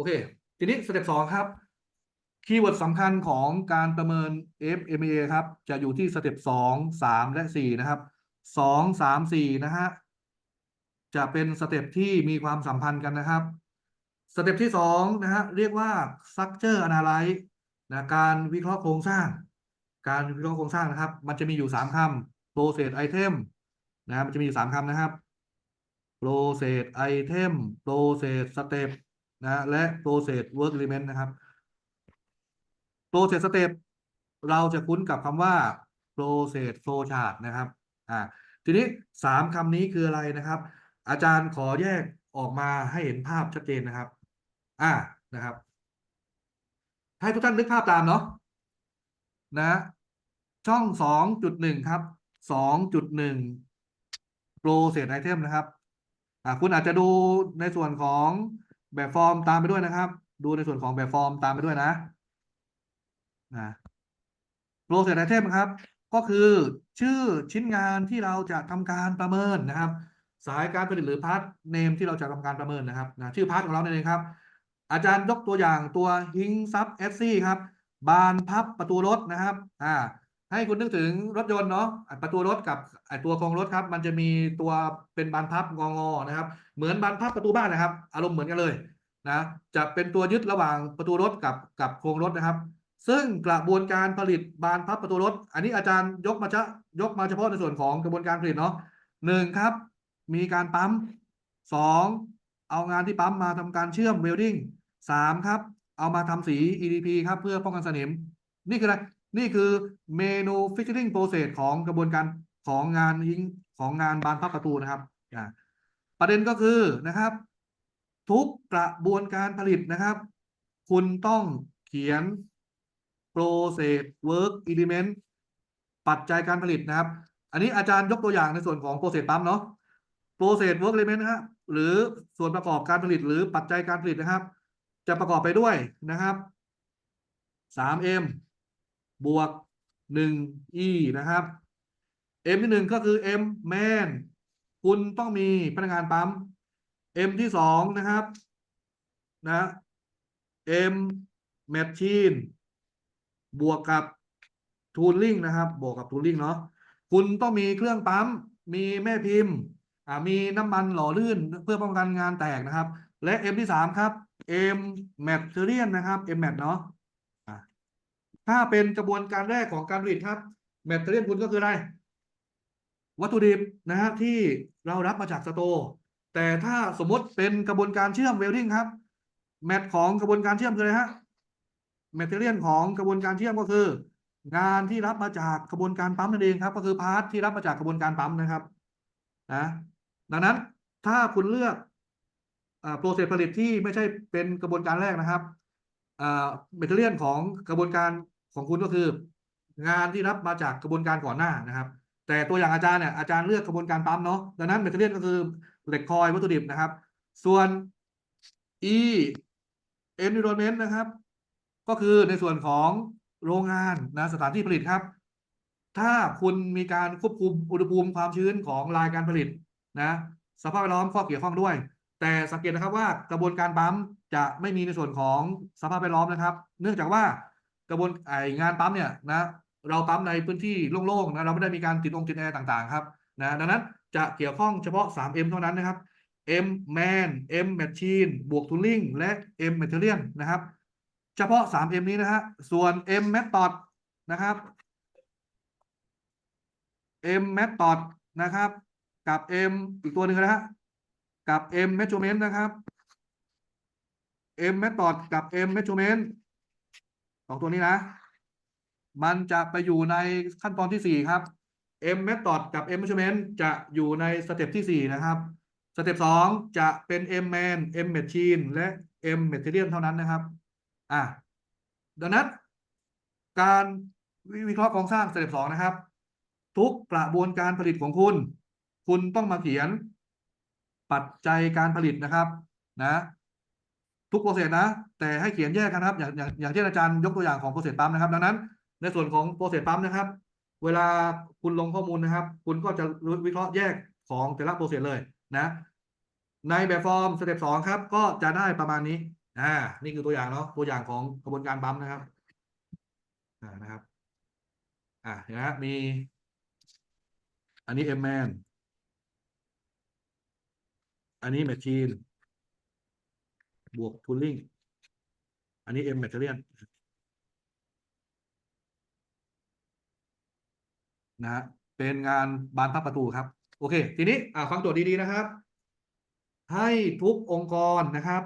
อเค ทีนี้สเต็ปสองครับคีย์เวิร์ดสำคัญของการประเมิน FMEA ครับ จะอยู่ที่สเต็ปสองสามและสี่นะครับสองสามสี่นะฮะจะเป็นสเต็ปที่มีความสัมพันธ์กันนะครับสเต็ปที่สองนะฮะเรียกว่า structure analyze นะการวิเคราะห์โครงสร้าง การวิเคราะห์โครงสร้างนะครับ มันจะมีอยู่สามคำ process item นะครับมันจะมีอยู่สามคำนะครับ process item process step นะและ process work element นะครับ process step เราจะคุ้นกับคำว่า process flow chart นะครับอ่าทีนี้สามคำนี้คืออะไรนะครับ อาจารย์ขอแยกออกมาให้เห็นภาพชัดเจนนะครับ อ่านะครับ ให้ทุกท่านนึกภาพตามเนาะนะ ช่องสองจุดหนึ่งครับสองจุดหนึ่ง process item นะครับ อ่าคุณอาจจะดูในส่วนของ แบบฟอร์มตามไปด้วยนะครับ ดูในส่วนของแบบฟอร์มตามไปด้วยนะนะ process item ครับ ก็คือชื่อชิ้นงานที่เราจะทำการประเมินนะครับ สายการผลิตหรือพาร์ทเนมที่เราจะทำการประเมินนะครับนะชื่อพาร์ทของเราเนี่ยเองครับ อาจารย์ยกตัวอย่างตัวฮิงซับเอสซี่ครับ บานพับประตูรถนะครับ อ่า ให้คุณนึกถึงรถยนต์เนาะประตูรถกับไอตัวโครงรถครับ มันจะมีตัวเป็นบานพับงองอนะครับ เหมือนบานพับประตูบ้านนะครับ อารมณ์เหมือนกันเลยนะจะเป็นตัวยึดระหว่างประตูรถกับกับโครงรถนะครับ ซึ่งกระบวนการผลิตบานพับประตูรถ อันนี้อาจารย์ยกมาจะยกมาเฉพาะในส่วนของกระบวนการผลิตเนาะหนึ่งครับ มีการปั๊มสองเอางานที่ปั๊มมาทำการเชื่อมเวลดิ้งสามครับ เอามาทำสี EDP ครับเพื่อป้องกันสนิม นี่คืออะไร นี่คือเมนู manufacturing process ของกระบวนการของงานยิงของงานบานพับประตูนะครับประเด็นก็คือนะครับ ทุกกระบวนการผลิตนะครับ คุณต้องเขียน process work element ปัจจัยการผลิตนะครับ อันนี้อาจารย์ยกตัวอย่างในส่วนของ process ปั๊มเนาะ process work element นะฮะหรือส่วนประกอบการผลิตหรือปัจจัยการผลิตนะครับ จะประกอบไปด้วยนะครับ 3m บวก 1e นะครับ m ที่หนึ่งก็คือ m man คุณต้องมีพนักงานปั๊ม m ที่สองนะครับ นะ m machine บวกกับ tooling นะครับ บวกกับ tooling เนาะคุณต้องมีเครื่องปั๊ม มีแม่พิมพ์มีน้ำมันหล่อลื่นเพื่อป้องกันงานแตกนะครับ และ M ที่สามครับ M material นะครับ M mat เนาะ ถ้าเป็นกระบวนการแรกของการผลิตครับ material คุณก็คืออะไร วัตถุดิบนะฮะที่เรารับมาจากสโตร์แต่ถ้าสมมติเป็นกระบวนการเชื่อมเวลดิ้งครับ แมทของกระบวนการเชื่อมคืออะไรฮะแมทเทอเรียลของกระบวนการเชื่อมก็คือ งานที่รับมาจากกระบวนการปั๊มนั่นเองครับ ก็คือพาร์ทที่รับมาจากกระบวนการปั๊มนะครับนะดังนั้นถ้าคุณเลือกอ่าโปรเซสผลิตที่ไม่ใช่เป็นกระบวนการแรกนะครับอ่าแมทเทอเรียลของกระบวนการ ของคุณก็คืองานที่รับมาจากกระบวนการก่อนหน้านะครับ แต่ตัวอย่างอาจารย์เนี่ยอาจารย์เลือกกระบวนการปั๊มเนาะดังนั้นแมทเทอเรียลก็คือเหล็กคอยวัตถุดิบนะครับ ส่วน E environment นะครับ ก็คือในส่วนของโรงงานนะสถานที่ผลิตครับ ถ้าคุณมีการควบคุมอุณหภูมิความชื้นของรายการผลิตนะสภาพแวดล้อมข้อเกี่ยวข้องด้วย แต่สังเกตนะครับว่ากระบวนการปั๊มจะไม่มีในส่วนของสภาพแวดล้อมนะครับ เนื่องจากว่า กระบวนไองานปั๊มเนี่ยนะเราปั๊มในพื้นที่โล่งๆนะเราไม่ได้มีการติดองค์ติดแอร์ต่างๆครับนะดังนั้นจะเกี่ยวข้องเฉพาะ 3M เท่านั้นนะครับ M man M machine บวก tooling และ M material นะครับ เฉพาะ 3M นี้นะฮะส่วน M method นะครับ M method นะครับ กับ M อีกตัวหนึ่งนะฮะกับ M measurement นะครับ M method กับ M measurement สองตัวนี้นะ มันจะไปอยู่ในขั้นตอนที่สี่ครับ M method กับ M measurement จะอยู่ในสเต็ปที่สี่นะครับ สเต็ปสองจะเป็น M man M machine และ M material เท่านั้นนะครับ อะดังนั้น การวิเคราะห์โครงสร้างสเต็ปสองนะครับ ทุกกระบวนการผลิตของคุณ คุณต้องมาเขียน ปัจจัยการผลิตนะครับ นะ ทุกโปรเซสนะ แต่ให้เขียนแยกกันนะครับ อย่างอย่างอย่างที่อาจารย์ยกตัวอย่างของโปรเซสปั๊มนะครับ ดังนั้น ในส่วนของโปรเซสปั๊มนะครับ เวลาคุณลงข้อมูลนะครับ คุณก็จะวิเคราะห์แยกของแต่ละโปรเซสเลยนะ ในแบบฟอร์มสเต็ปสองครับ ก็จะได้ประมาณนี้อ่านี่คือตัวอย่างเนาะตัวอย่างของกระบวนการปั๊มนะครับอ่านะครับอ่าเห็นไหมฮะมี อันนี้ M man อันนี้ machine บวก tooling อันนี้ M material นะฮะเป็นงานบานพับประตูครับ โอเค ทีนี้อ่าฟังโจทย์ดีๆนะครับ ให้ทุกองค์กรนะครับ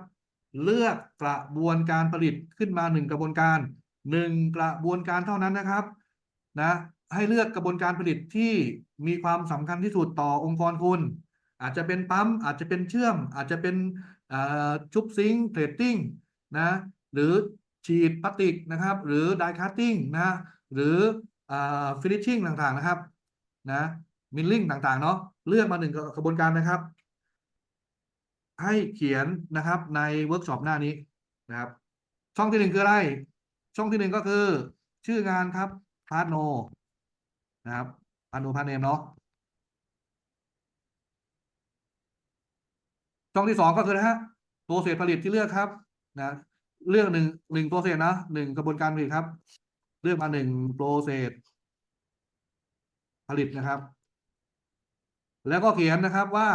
เลือกกระบวนการผลิตขึ้นมาหนึ่งกระบวนการหนึ่งกระบวนการเท่านั้นนะครับนะให้เลือกกระบวนการผลิตที่มีความสำคัญที่สุดต่อองค์กรคุณ อาจจะเป็นปั๊มอาจจะเป็นเชื่อม อาจจะเป็น ชุบซิงค์เพลตติ้งนะหรือฉีดพลาสติกนะครับ หรือไดคัตติ้งนะหรือฟินิชชิ่งต่างๆนะครับนะมิลลิ่งต่างๆเนาะเลือกมาหนึ่งกระบวนการนะครับ ให้เขียนนะครับในเวิร์กช็อปหน้านี้นะครับ ช่องที่หนึ่งคืออะไร ช่องที่หนึ่งก็คือ ชื่องานครับพาร์ทโนนะครับพาร์ทโนพาร์ทเนมเนาะ ช่องที่สองก็คือนะฮะโปรเซสผลิตที่เลือกครับนะเลือกหนึ่งหนึ่งโปรเซสนะหนึ่งกระบวนการผลิตครับ เลือกมาหนึ่งโปรเซสผลิตนะครับ แล้วก็เขียนนะครับว่า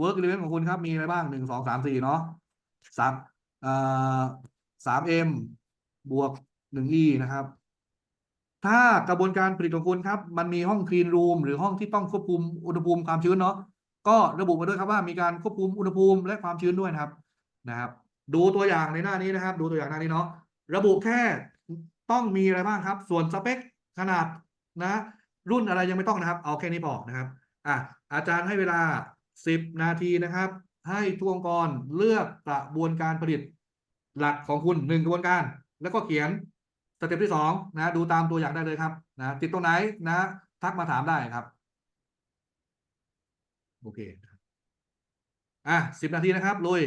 work element ของคุณครับมีอะไรบ้างหนึ่งสองสามสี่เนาะสามเอ่อสามเอ็มบวกหนึ่งอีนะครับ ถ้ากระบวนการผลิตของคุณครับ มันมีห้องคลีนรูมหรือห้องที่ต้องควบคุมอุณหภูมิความชื้นเนาะ ก็ระบุมาด้วยครับว่ามีการควบคุมอุณหภูมิและความชื้นด้วยนะครับนะครับ ดูตัวอย่างในหน้านี้นะครับ ดูตัวอย่างหน้านี้เนาะระบุแค่ต้องมีอะไรบ้างครับ ส่วนสเปคขนาดนะ รุ่นอะไรยังไม่ต้องนะครับ เอาแค่นี้พอนะครับอะอาจารย์ให้เวลา 10 นาทีนะครับ ให้ทุกองค์กรเลือกกระบวนการผลิตหลักของคุณหนึ่งกระบวนการ แล้วก็เขียนสเต็ปที่สองนะ ดูตามตัวอย่างได้เลยครับนะติดตรงไหนนะ ทักมาถามได้ครับ โอเคอะสิบนาทีนะครับลุย